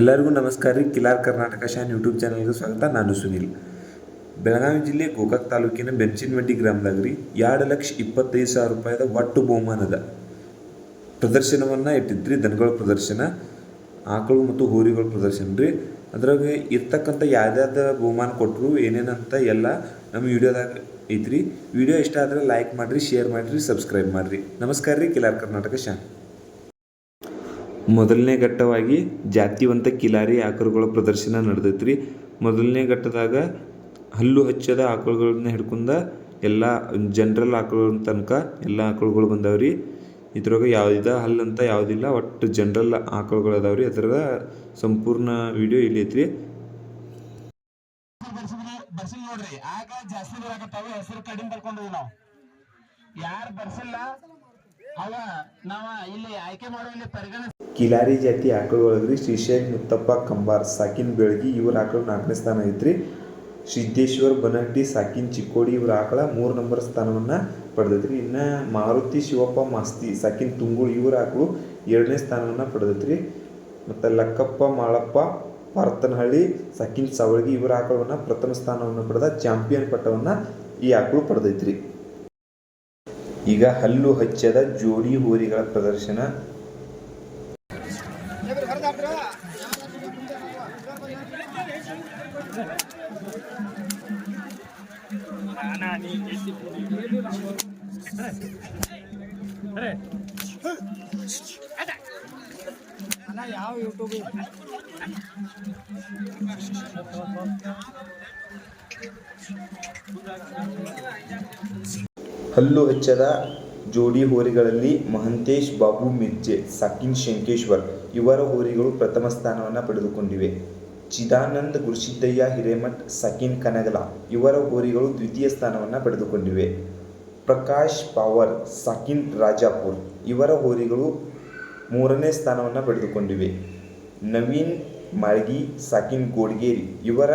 ಎಲ್ಲರಿಗೂ ನಮಸ್ಕಾರ ರೀ. ಕಿಲಾರ್ ಕರ್ನಾಟಕ ಶಾನ್ ಯೂಟ್ಯೂಬ್ ಚಾನಲ್ಗೆ ಸ್ವಾಗತ. ನಾನು ಸುನಿಲ್. ಬೆಳಗಾವಿ ಜಿಲ್ಲೆ ಗೋಕಾಕ್ ತಾಲೂಕಿನ ಬೆಂಚಿನವಡ್ಡಿ ಗ್ರಾಮದಾಗ ರೀ, ಎರಡು ಲಕ್ಷ ಇಪ್ಪತ್ತೈದು ಸಾವಿರ ರೂಪಾಯಿದ ಒಟ್ಟು ಬಹುಮಾನದ ಪ್ರದರ್ಶನವನ್ನು ಇಟ್ಟಿದ್ರಿ, ದನಗಳ ಪ್ರದರ್ಶನ, ಆಕಳು ಮತ್ತು ಹೋರಿಗಳ ಪ್ರದರ್ಶನ ರೀ. ಅದ್ರಾಗ ಇರ್ತಕ್ಕಂಥ ಯಾವ್ದಾದ ಬಹುಮಾನ ಕೊಟ್ಟರು ಏನೇನಂತ ಎಲ್ಲ ನಮ್ಮ ವಿಡಿಯೋದಾಗ ಐತ್ರಿ. ವಿಡಿಯೋ ಇಷ್ಟ ಆದರೆ ಲೈಕ್ ಮಾಡಿರಿ ಶೇರ್ ಮಾಡಿರಿ ಸಬ್ಸ್ಕ್ರೈಬ್ ಮಾಡಿರಿ. ನಮಸ್ಕಾರ ರೀ, ಕಿಲಾರ್ ಕರ್ನಾಟಕ ಶಾನ್. ಮೊದಲನೇ ಘಟ್ಟವಾಗಿ ಜಾತಿವಂತ ಕಿಲಾರಿ ಆಕಳುಗಳ ಪ್ರದರ್ಶನ ನಡೆದೈತ್ರಿ. ಮೊದಲನೇ ಘಟ್ಟದಾಗ ಹಲ್ಲು ಹಚ್ಚದ ಆಕಳುಗಳನ್ನ ಹಿಡ್ಕೊಂಡ ಎಲ್ಲ ಜನರಲ್ ಆಕಳುಗಳ ತನಕ ಎಲ್ಲ ಆಕಳುಗಳು ಬಂದಾವ್ರಿ. ಇದ್ರೊಳಗೆ ಯಾವುದ ಹಲ್ಲಂತ ಯಾವುದಿಲ್ಲ, ಒಟ್ಟು ಜನರಲ್ ಆಕಳುಗಳು ಅದಾವ್ರಿ. ಅದರ ಸಂಪೂರ್ಣ ವಿಡಿಯೋ ಇಲ್ಲಿ ಐತ್ರಿ. ನೋಡ್ರಿ. ಜಾಸ್ತಿ ಹೆಸರು ಕಡಿಮೆ ನಾವು. ಯಾರು ಬರ್ಸಿಲ್ಲ ಅವ ಕಿಲಾರಿ ಜಾತಿ ಆಕಳುಗಳದ್ರಿ ಶ್ರೀಶೈಲ್ ಮುತ್ತಪ್ಪ ಕಂಬಾರ್, ಸಾಕಿನ್ ಬೆಳಗಿ ಇವ್ರ ಆಕಳು ನಾಲ್ಕನೇ ಸ್ಥಾನ ಐತ್ರಿ. ಸಿದ್ದೇಶ್ವರ್ ಬನಹಟ್ಟಿ, ಸಾಕಿನ್ ಚಿಕ್ಕೋಡಿ ಇವರ ಆಕಳ ಮೂರು ನಂಬರ್ ಸ್ಥಾನವನ್ನ ಪಡೆದೈತ್ರಿ. ಇನ್ನ ಮಾರುತಿ ಶಿವಪ್ಪ ಮಾಸ್ತಿ, ಸಾಕಿನ್ ತುಂಗುಳ್ ಇವರ ಆಕಳು ಎರಡನೇ ಸ್ಥಾನವನ್ನ ಪಡೆದೈತ್ರಿ. ಮತ್ತು ಲಕ್ಕಪ್ಪ ಮಾಳಪ್ಪ ಪಾರ್ತನಹಳ್ಳಿ ಸಾಕಿನ್ ಸವಳಗಿ ಇವರ ಆಕಳವನ್ನು ಪ್ರಥಮ ಸ್ಥಾನವನ್ನು ಪಡೆದ ಚಾಂಪಿಯನ್ ಪಟ್ಟವನ್ನು ಈ ಆಕಳು ಪಡೆದೈತ್ರಿ. ಈಗ ಹಲ್ಲು ಹಚ್ಚದ ಜೋಡಿ ಹೋರಿಗಳ ಪ್ರದರ್ಶನ ಹಲ್ಲು ಹಚ್ಚದ ಜೋಡಿ ಹೋರಿಗಳಲ್ಲಿ ಮಹಂತೇಶ್, ಬಾಬು, ಮಿರ್ಜೆ, ಸಾಕಿನ್, ಶಂಕೇಶ್ವರ್ ಇವರ ಹೋರಿಗಳು ಪ್ರಥಮ ಸ್ಥಾನವನ್ನು ಪಡೆದುಕೊಂಡಿವೆ. ಚಿದಾನಂದ್, ಗುರುಸಿದ್ದಯ್ಯ, ಹಿರೇಮಠ್, ಸಕಿನ್, ಕನಗಲ ಇವರ ಹೋರಿಗಳು ದ್ವಿತೀಯ ಸ್ಥಾನವನ್ನು ಪಡೆದುಕೊಂಡಿವೆ. ಪ್ರಕಾಶ್ ಪವರ್, ಸಾಕಿನ್, ರಾಜಾಪುರ್ ಇವರ ಹೋರಿಗಳು ಮೂರನೇ ಸ್ಥಾನವನ್ನು ಪಡೆದುಕೊಂಡಿವೆ. ನವೀನ್, ಮಾಳ್ಗಿ, ಸಾಕಿನ್, ಗೋಡ್ಗೇರಿ ಇವರ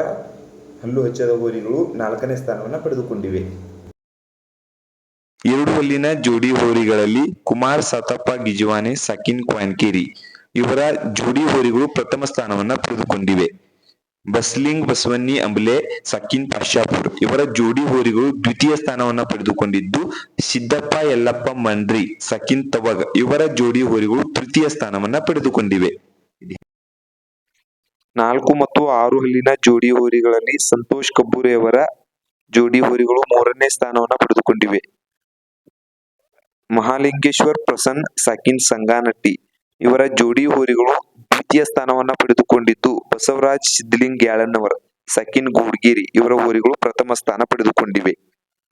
ಹಲ್ಲು ಹಚ್ಚದ ಹೋರಿಗಳು ನಾಲ್ಕನೇ ಸ್ಥಾನವನ್ನು ಪಡೆದುಕೊಂಡಿವೆ. ಎರಡು ಹಲ್ಲಿನ ಜೋಡಿ ಹೋರಿಗಳಲ್ಲಿ ಕುಮಾರ್ ಸತಪ್ಪ ಗಿಜುವಾನೆ, ಸಕಿನ್ ಕ್ವಾನ್ಕೇರಿ ಇವರ ಜೋಡಿ ಹೋರಿಗಳು ಪ್ರಥಮ ಸ್ಥಾನವನ್ನ ಪಡೆದುಕೊಂಡಿವೆ. ಬಸ್ಲಿಂಗ್, ಬಸವನ್ನಿ ಅಂಬ್ಲೆ, ಸಕಿನ್ ಪಾಶಾಪುರ್ ಇವರ ಜೋಡಿ ಹೋರಿಗಳು ದ್ವಿತೀಯ ಸ್ಥಾನವನ್ನ ಪಡೆದುಕೊಂಡಿದ್ದು, ಸಿದ್ದಪ್ಪ, ಯಲ್ಲಪ್ಪ, ಮಂಡ್ರಿ, ಸಕಿನ್ ತವಗ್ ಇವರ ಜೋಡಿ ಹೋರಿಗಳು ತೃತೀಯ ಸ್ಥಾನವನ್ನ ಪಡೆದುಕೊಂಡಿವೆ. ನಾಲ್ಕು ಮತ್ತು ಆರು ಹಲ್ಲಿನ ಜೋಡಿ ಹೋರಿಗಳಲ್ಲಿ ಸಂತೋಷ್ ಕಬ್ಬೂರೆ ಅವರ ಜೋಡಿ ಹೋರಿಗಳು ಮೂರನೇ ಸ್ಥಾನವನ್ನ ಪಡೆದುಕೊಂಡಿವೆ. ಮಹಾಲಿಂಗೇಶ್ವರ್ ಪ್ರಸನ್ನ, ಸಾಕಿನ್ ಸಂಗಾನಟ್ಟಿ ಇವರ ಜೋಡಿ ಹೋರಿಗಳು ದ್ವಿತೀಯ ಸ್ಥಾನವನ್ನ ಪಡೆದುಕೊಂಡಿದ್ದು ಬಸವರಾಜ್ ಸಿದ್ಧಲಿಂಗ್ ಯಾಳನ್ನವರ್ ಸಕಿನ್ ಗೂಡ್ಗೇರಿ ಇವರ ಹೋರಿಗಳು ಪ್ರಥಮ ಸ್ಥಾನ ಪಡೆದುಕೊಂಡಿವೆ.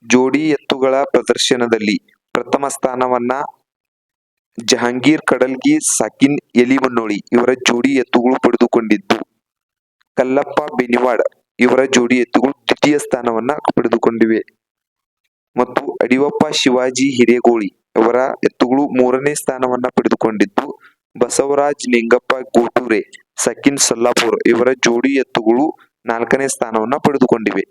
ಜೋಡಿ ಎತ್ತುಗಳ ಪ್ರದರ್ಶನದಲ್ಲಿ ಪ್ರಥಮ ಸ್ಥಾನವನ್ನ ಜಹಾಂಗೀರ್ ಕಡಲ್ಗಿ, ಸಾಕಿನ್ ಎಲಿಮನ್ನೋಳಿ ಇವರ ಜೋಡಿ ಎತ್ತುಗಳು ಪಡೆದುಕೊಂಡಿದ್ದು ಕಲ್ಲಪ್ಪ ಬೆನಿವಾಡ್ ಇವರ ಜೋಡಿ ಎತ್ತುಗಳು ದ್ವಿತೀಯ ಸ್ಥಾನವನ್ನ ಪಡೆದುಕೊಂಡಿವೆ. ಮತ್ತು ಅಡಿವಪ್ಪ ಶಿವಾಜಿ ಹಿರೇಗೋಳಿ ಅವರ ಎತ್ತುಗಳು ಮೂರನೇ ಸ್ಥಾನವನ್ನ ಪಡೆದುಕೊಂಡಿದ್ದು, ಬಸವರಾಜ್ ನಿಂಗಪ್ಪ ಗೋಟೂರೆ ಸಕಿನ್ ಸಲ್ಲಾಪುರ್ ಇವರ ಜೋಡಿ ಎತ್ತುಗಳು ನಾಲ್ಕನೇ ಸ್ಥಾನವನ್ನ ಪಡೆದುಕೊಂಡಿವೆ.